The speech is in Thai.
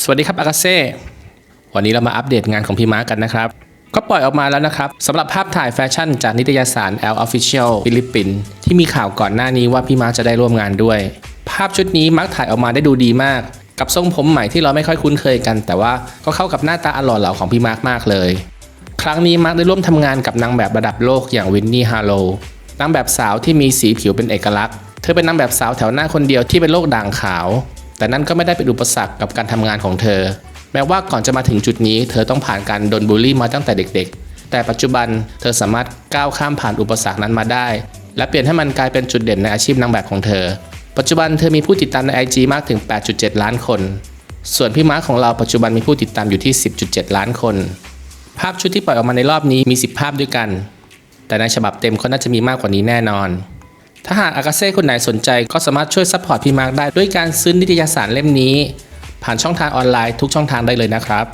สวัสดีครับอากาเซ่ วันนี้เรามาอัปเดตงานของพี่มาร์กกันนะครับ ก็ปล่อยออกมาแล้วนะครับสำหรับภาพถ่ายแฟชั่นจากนิตยสาร L Official ฟิลิปปินส์ที่มีข่าวก่อนหน้านี้ว่าพี่มาร์กจะได้ร่วมงานด้วย ภาพชุดนี้มาร์กถ่ายออกมาได้ดูดีมาก กับทรงผมใหม่ที่เราไม่ค่อยคุ้นเคยกัน แต่ว่าก็เข้ากับหน้าตาอร่อยเหลาของพี่มาร์กมากเลย ครั้งนี้มาร์กได้ร่วมทำงานกับนางแบบระดับโลกอย่างวินนี่ฮาโลนางแบบสาวที่มีสีผิวเป็นเอกลักษณ์ เธอเป็นนางแบบสาวแถวหน้าคนเดียวที่เป็นโรคด่างขาว แต่นั่นก็ไม่ได้เป็นอุปสรรคกับการทำงานของเธอ แม้ว่าก่อนจะมาถึงจุดนี้ เธอต้องผ่านการโดนบูลลี่มาตั้งแต่เด็ก ๆ แต่ปัจจุบันเธอสามารถก้าวข้ามผ่านอุปสรรคนั้นมาได้ และเปลี่ยนให้มันกลายเป็นจุดเด่นในอาชีพนางแบบของเธอ ปัจจุบันเธอมีผู้ติดตามใน IG มากถึง 8.7 ล้านคน ส่วนพี่ม้าของเราปัจจุบันมีผู้ติดตามอยู่ที่ 10.7 ล้านคน ภาพชุดที่ปล่อยออกมาในรอบนี้มี 10 ภาพด้วยกัน แต่ในฉบับเต็มก็น่าจะมีมากกว่านี้แน่นอน ถ้าหากอากาเซ่คนไหนสนใจก็สามารถช่วยซัพพอร์ตพี่มาร์กได้ด้วยการซื้อนิตยสารเล่มนี้ ผ่านช่องทางออนไลน์ทุกช่องทางได้เลยนะครับ